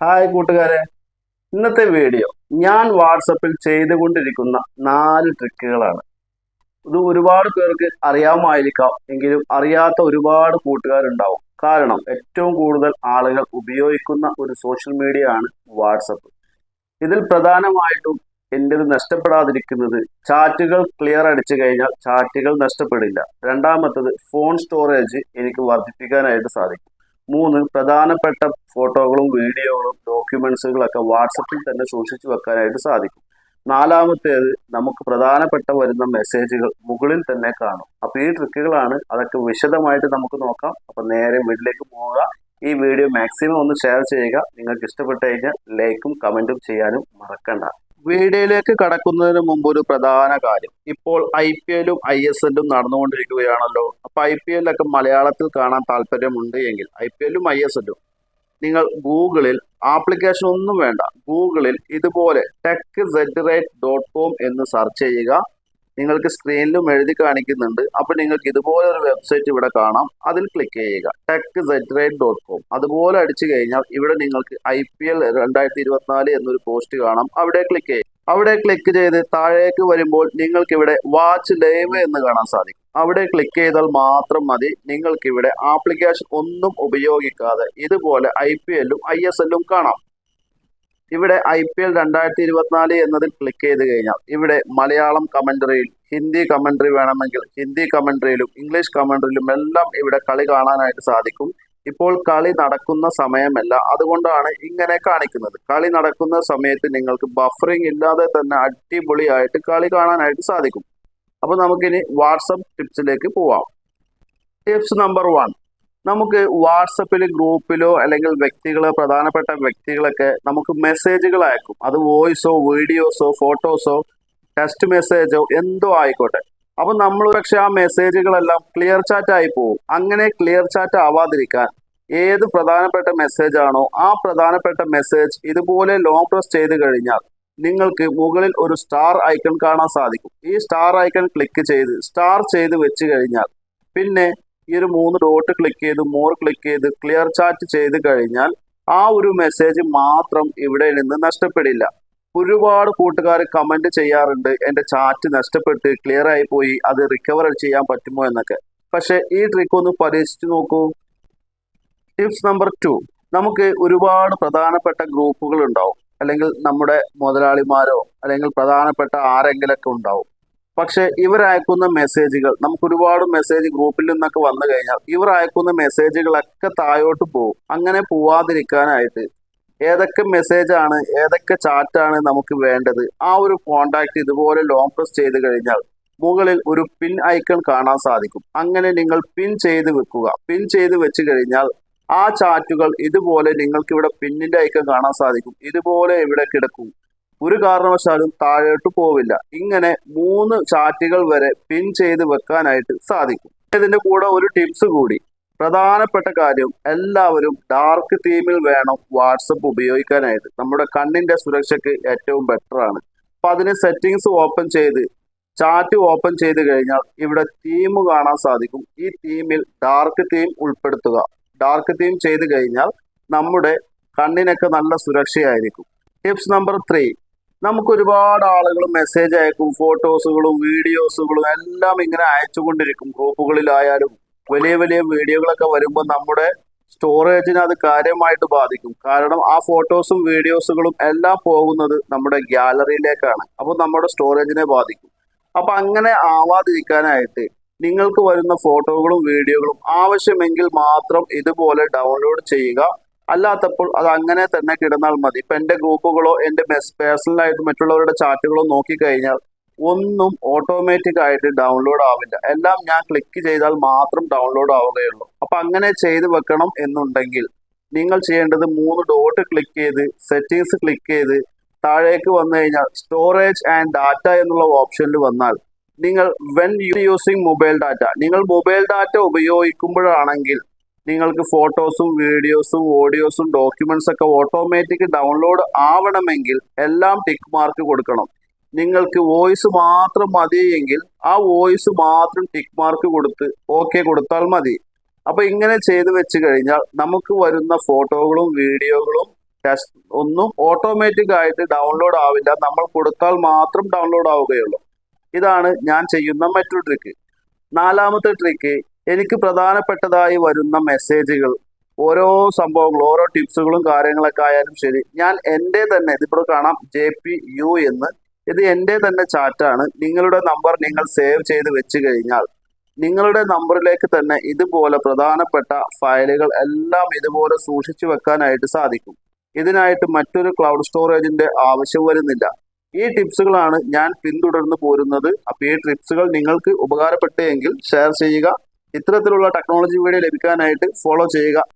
Hi കൂട്ടുകാരെ. ഇന്നത്തെ video ഞാൻ വാട്സപ്പിൽ ചെയ്തുകൊണ്ടിരിക്കുന്ന നാല് ട്രിക്കുകളാണ് ഇത് ഒരുപാട് പേർക്ക് അറിയാമായിരിക്കാം എങ്കിലും അറിയാത്ത ഒരുപാട് കൂട്ടുകാരുണ്ടാവും. കാരണം ഏറ്റവും കൂടുതൽ ആളുകൾ ഉപയോഗിക്കുന്ന ഒരു സോഷ്യൽ മീഡിയ ആണ് വാട്സപ്പ്. ഇതിൽ പ്രധാനമായിട്ടും എന്റെ നഷ്ടപ്പെടാതിരിക്കുന്നത് ചാറ്റുകൾ ക്ലിയർ അടിച്ചു കഴിഞ്ഞാൽ ചാറ്റുകൾ നഷ്ടപ്പെടില്ല. രണ്ടാമത്തത് ഫോൺ സ്റ്റോറേജ് എനിക്ക് വർദ്ധിപ്പിക്കാനായിട്ട് സാധിക്കും. മൂന്ന് പ്രധാനപ്പെട്ട ഫോട്ടോകളും വീഡിയോകളും ഡോക്യുമെന്റ്സുകളൊക്കെ വാട്സപ്പിൽ തന്നെ സൂക്ഷിച്ചു വെക്കാനായിട്ട് സാധിക്കും. നാലാമത്തേത് നമുക്ക് പ്രധാനപ്പെട്ട വരുന്ന മെസ്സേജുകൾ മുകളിൽ തന്നെ കാണും. അപ്പൊ ഈ ട്രിക്കുകളാണ് അതൊക്കെ വിശദമായിട്ട് നമുക്ക് നോക്കാം. അപ്പൊ നേരെ വീട്ടിലേക്ക് പോവുക. ഈ വീഡിയോ മാക്സിമം ഒന്ന് ഷെയർ ചെയ്യുക. നിങ്ങൾക്ക് ഇഷ്ടപ്പെട്ടു കഴിഞ്ഞാൽ ലൈക്കും കമന്റും ചെയ്യാനും മറക്കണ്ട. വീഡിയോയിലേക്ക് കടക്കുന്നതിന് മുമ്പ് ഒരു പ്രധാന കാര്യം. ഇപ്പോൾ ഐ പി എല്ലും ഐ എസ് എല്ലും നടന്നുകൊണ്ടിരിക്കുകയാണല്ലോ. അപ്പൊ ഐ പി എല്ലൊക്കെ മലയാളത്തിൽ കാണാൻ താല്പര്യമുണ്ട് എങ്കിൽ ഐ പി എല്ലും ഐ എസ് എല്ലും നിങ്ങൾ ഗൂഗിളിൽ ആപ്ലിക്കേഷൻ ഒന്നും വേണ്ട. ഗൂഗിളിൽ ഇതുപോലെ tech Z rate dot com എന്ന് സെർച്ച് ചെയ്യുക. നിങ്ങൾക്ക് സ്ക്രീനിലും എഴുതി കാണിക്കുന്നുണ്ട്. അപ്പൊ നിങ്ങൾക്ക് ഇതുപോലെ ഒരു വെബ്സൈറ്റ് ഇവിടെ കാണാം. അതിൽ ക്ലിക്ക് ചെയ്യുക. ടെക് സെറ്റ് ഡോട്ട് കോം അതുപോലെ അടിച്ചു കഴിഞ്ഞാൽ ഇവിടെ നിങ്ങൾക്ക് ഐ പി എൽ രണ്ടായിരത്തി ഇരുപത്തിനാല് എന്നൊരു പോസ്റ്റ് കാണാം. അവിടെ ക്ലിക്ക് ചെയ്യുക. അവിടെ ക്ലിക്ക് ചെയ്ത് താഴേക്ക് വരുമ്പോൾ നിങ്ങൾക്ക് ഇവിടെ വാച്ച് ലൈവ് എന്ന് കാണാൻ സാധിക്കും. അവിടെ ക്ലിക്ക് ചെയ്താൽ മാത്രം മതി. നിങ്ങൾക്ക് ഇവിടെ ആപ്ലിക്കേഷൻ ഒന്നും ഉപയോഗിക്കാതെ ഇതുപോലെ ഐ പി എല്ലും ഐ എസ് എല്ലും കാണാം. ഇവിടെ ഐ പി എൽ രണ്ടായിരത്തി ഇരുപത്തിനാല് എന്നതിൽ ക്ലിക്ക് ചെയ്ത് കഴിഞ്ഞാൽ ഇവിടെ മലയാളം കമന്ററിയിൽ ഹിന്ദി കമന്ററി വേണമെങ്കിൽ ഹിന്ദി കമന്ററിയിലും ഇംഗ്ലീഷ് കമന്ററിയിലും എല്ലാം ഇവിടെ കളി കാണാനായിട്ട് സാധിക്കും. ഇപ്പോൾ കളി നടക്കുന്ന സമയമല്ല. അതുകൊണ്ടാണ് ഇങ്ങനെ കാണിക്കുന്നത്. കളി നടക്കുന്ന സമയത്ത് നിങ്ങൾക്ക് ബഫറിംഗ് ഇല്ലാതെ തന്നെ അടിപൊളിയായിട്ട് കളി കാണാനായിട്ട് സാധിക്കും. അപ്പോൾ നമുക്കിനി വാട്സപ്പ് ടിപ്സിലേക്ക് പോവാം. ടിപ്സ് നമ്പർ വൺ നമുക്ക് വാട്സപ്പിൽ ഗ്രൂപ്പിലോ അല്ലെങ്കിൽ വ്യക്തികളോ പ്രധാനപ്പെട്ട വ്യക്തികളൊക്കെ നമുക്ക് മെസ്സേജുകൾ അയക്കും. അത് വോയിസോ വീഡിയോസോ ഫോട്ടോസോ ടെക്സ്റ്റ് മെസ്സേജോ എന്തോ ആയിക്കോട്ടെ. അപ്പൊ നമ്മൾ പക്ഷെ ആ മെസ്സേജുകളെല്ലാം ക്ലിയർ ചാറ്റ് ആയി പോകും അങ്ങനെ ക്ലിയർ ചാറ്റ് ആവാതിരിക്കാൻ ഏത് പ്രധാനപ്പെട്ട മെസ്സേജ് ആണോ ആ പ്രധാനപ്പെട്ട മെസ്സേജ് ഇതുപോലെ ലോങ് പ്രസ് ചെയ്ത് കഴിഞ്ഞാൽ നിങ്ങൾക്ക് മുകളിൽ ഒരു സ്റ്റാർ ഐക്കൺ കാണാൻ സാധിക്കും. ഈ സ്റ്റാർ ഐക്കൺ ക്ലിക്ക് ചെയ്ത് സ്റ്റാർ ചെയ്ത് വെച്ച് കഴിഞ്ഞാൽ പിന്നെ ഈ ഒരു മൂന്ന് ഡോട്ട് ക്ലിക്ക് ചെയ്ത് മോർ ക്ലിക്ക് ചെയ്ത് ക്ലിയർ ചാറ്റ് ചെയ്ത് കഴിഞ്ഞാൽ ആ ഒരു മെസ്സേജ് മാത്രം ഇവിടെ നിന്ന് നഷ്ടപ്പെടില്ല. ഒരുപാട് കൂട്ടുകാർ കമന്റ് ചെയ്യാറുണ്ട് എന്റെ ചാറ്റ് നഷ്ടപ്പെട്ട് ക്ലിയർ ആയി പോയി അത് റിക്കവർ ചെയ്യാൻ പറ്റുമോ? എന്നൊക്കെ. പക്ഷേ ഈ ട്രിക്ക് ഒന്ന് പരീക്ഷിച്ചു നോക്കൂ. ടിപ്സ് നമ്പർ ടു നമുക്ക് ഒരുപാട് പ്രധാനപ്പെട്ട ഗ്രൂപ്പുകൾ ഉണ്ടാവും. അല്ലെങ്കിൽ നമ്മുടെ മുതലാളിമാരോ അല്ലെങ്കിൽ പ്രധാനപ്പെട്ട ആരെങ്കിലൊക്കെ ഉണ്ടാവും. പക്ഷെ ഇവർ അയക്കുന്ന മെസ്സേജുകൾ നമുക്ക് ഒരുപാട് മെസ്സേജ് ഗ്രൂപ്പിൽ നിന്നൊക്കെ വന്നു കഴിഞ്ഞാൽ ഇവർ അയക്കുന്ന മെസ്സേജുകളൊക്കെ താഴോട്ട് പോകും. അങ്ങനെ പോവാതിരിക്കാനായിട്ട് ഏതൊക്കെ മെസ്സേജാണ് ഏതൊക്കെ ചാറ്റാണ് നമുക്ക് വേണ്ടത് ആ ഒരു കോണ്ടാക്ട് ഇതുപോലെ ലോങ് പ്രസ് ചെയ്ത് കഴിഞ്ഞാൽ മുകളിൽ ഒരു പിൻ ഐക്കൺ കാണാൻ സാധിക്കും. അങ്ങനെ നിങ്ങൾ പിൻ ചെയ്ത് വെക്കുക. പിൻ ചെയ്ത് വെച്ച് കഴിഞ്ഞാൽ ആ ചാറ്റുകൾ ഇതുപോലെ നിങ്ങൾക്ക് ഇവിടെ പിന്നിന്റെ ഐക്കൺ കാണാൻ സാധിക്കും. ഇതുപോലെ ഇവിടെ കിടക്കും. ഒരു കാരണവശാലും താഴോട്ട് പോവില്ല. ഇങ്ങനെ മൂന്ന് ചാറ്റുകൾ വരെ പിൻ ചെയ്ത് വെക്കാനായിട്ട് സാധിക്കും. ഇതിന്റെ കൂടെ ഒരു ടിപ്സ് കൂടി. പ്രധാനപ്പെട്ട കാര്യം എല്ലാവരും ഡാർക്ക് തീമിൽ വേണം വാട്സപ്പ് ഉപയോഗിക്കാനായിട്ട്. നമ്മുടെ കണ്ണിന്റെ സുരക്ഷയ്ക്ക് ഏറ്റവും ബെറ്റർ ആണ്. അപ്പൊ അതിന് സെറ്റിങ്സ് ഓപ്പൺ ചെയ്ത് ചാറ്റ് ഓപ്പൺ ചെയ്ത് കഴിഞ്ഞാൽ ഇവിടെ തീം കാണാൻ സാധിക്കും. ഈ തീമിൽ ഡാർക്ക് തീം ഉൾപ്പെടുത്തുക. ഡാർക്ക് തീം ചെയ്ത് കഴിഞ്ഞാൽ നമ്മുടെ കണ്ണിനൊക്കെ നല്ല സുരക്ഷയായിരിക്കും. ടിപ്സ് നമ്പർ ത്രീ നമുക്ക് ഒരുപാട് ആളുകൾ മെസ്സേജ് അയക്കും ഫോട്ടോസുകളും വീഡിയോസുകളും എല്ലാം ഇങ്ങനെ അയച്ചുകൊണ്ടിരിക്കും. ഗ്രൂപ്പുകളിലായാലും വലിയ വലിയ വീഡിയോകളൊക്കെ വരുമ്പോൾ നമ്മുടെ സ്റ്റോറേജിനെ അത് കാര്യമായിട്ട് ബാധിക്കും. കാരണം ആ ഫോട്ടോസും വീഡിയോസുകളും എല്ലാം പോകുന്നത് നമ്മുടെ ഗ്യാലറിയിലേക്കാണ് അപ്പോൾ നമ്മുടെ സ്റ്റോറേജിനെ ബാധിക്കും. അപ്പൊ അങ്ങനെ ആവാതിരിക്കാനായിട്ട് നിങ്ങൾക്ക് വരുന്ന ഫോട്ടോകളും വീഡിയോകളും ആവശ്യമെങ്കിൽ മാത്രം ഇതുപോലെ ഡൗൺലോഡ് ചെയ്യുക. അല്ലാത്തപ്പോൾ അത് അങ്ങനെ തന്നെ കിടന്നാൽ മതി. ഇപ്പൊ എന്റെ ഗ്രൂപ്പുകളോ മെസ് പേഴ്സണലായിട്ട് മറ്റുള്ളവരുടെ ചാറ്റുകളോ നോക്കിക്കഴിഞ്ഞാൽ ഒന്നും ഓട്ടോമാറ്റിക് ആയിട്ട് ഡൗൺലോഡ് ആവില്ല. എല്ലാം ഞാൻ ക്ലിക്ക് ചെയ്താൽ മാത്രം ഡൗൺലോഡ് ആവുകയുള്ളൂ. അപ്പൊ അങ്ങനെ ചെയ്ത് വെക്കണം എന്നുണ്ടെങ്കിൽ നിങ്ങൾ ചെയ്യേണ്ടത് മൂന്ന് ഡോട്ട് ക്ലിക്ക് ചെയ്ത് സെറ്റിങ്സ് ക്ലിക്ക് ചെയ്ത് താഴേക്ക് വന്നു കഴിഞ്ഞാൽ സ്റ്റോറേജ് ആൻഡ് ഡാറ്റ എന്നുള്ള ഓപ്ഷനിൽ വന്നാൽ നിങ്ങൾ when you using mobile data നിങ്ങൾ മൊബൈൽ ഡാറ്റ ഉപയോഗിക്കുമ്പോഴാണെങ്കിൽ നിങ്ങൾക്ക് ഫോട്ടോസും വീഡിയോസും ഓഡിയോസും ഡോക്യുമെന്റ്സ് ഒക്കെ ഓട്ടോമാറ്റിക് ഡൗൺലോഡ് ആവണമെങ്കിൽ എല്ലാം ടിക്ക് മാർക്ക് കൊടുക്കണം. നിങ്ങൾക്ക് വോയിസ് മാത്രം മതി എങ്കിൽ ആ വോയിസ് മാത്രം ടിക്ക് മാർക്ക് കൊടുത്ത് ഓക്കെ കൊടുത്താൽ മതി. അപ്പൊ ഇങ്ങനെ ചെയ്തു വെച്ച് കഴിഞ്ഞാൽ നമുക്ക് വരുന്ന ഫോട്ടോകളും വീഡിയോകളും ഒന്നും ഓട്ടോമാറ്റിക് ആയിട്ട് ഡൗൺലോഡ് ആവില്ല. നമ്മൾ കൊടുത്താൽ മാത്രം ഡൗൺലോഡ് ആവുകയുള്ളൂ. ഇതാണ് ഞാൻ ചെയ്യുന്ന മറ്റൊരു ട്രിക്ക് നാലാമത്തെ ട്രിക്ക് എനിക്ക് പ്രധാനപ്പെട്ടതായി വരുന്ന മെസ്സേജുകൾ ഓരോ സംഭവങ്ങളും ഓരോ ടിപ്സുകളും കാര്യങ്ങളൊക്കെ ആയാലും ശരി. ഞാൻ എന്റെ തന്നെ ഇതിപ്പോൾ കാണാം ജെ പി യു എന്ന്. ഇത് എന്റെ തന്നെ ചാറ്റാണ് നിങ്ങളുടെ നമ്പർ നിങ്ങൾ സേവ് ചെയ്ത് വെച്ച് കഴിഞ്ഞാൽ നിങ്ങളുടെ നമ്പറിലേക്ക് തന്നെ ഇതുപോലെ പ്രധാനപ്പെട്ട ഫയലുകൾ എല്ലാം ഇതുപോലെ സൂക്ഷിച്ചു വെക്കാനായിട്ട് സാധിക്കും. ഇതിനായിട്ട് മറ്റൊരു ക്ലൗഡ് സ്റ്റോറേജിന്റെ ആവശ്യം വരുന്നില്ല. ഈ ടിപ്സുകളാണ് ഞാൻ പിന്തുടർന്ന് പോരുന്നത്. അപ്പോൾ ഈ ടിപ്സുകൾ നിങ്ങൾക്ക് ഉപകാരപ്പെട്ടെങ്കിൽ ഷെയർ ചെയ്യുക. ഇത്തരത്തിലുള്ള ടെക്നോളജി വീഡിയോ ലഭിക്കാനായിട്ട് ഫോളോ ചെയ്യുക.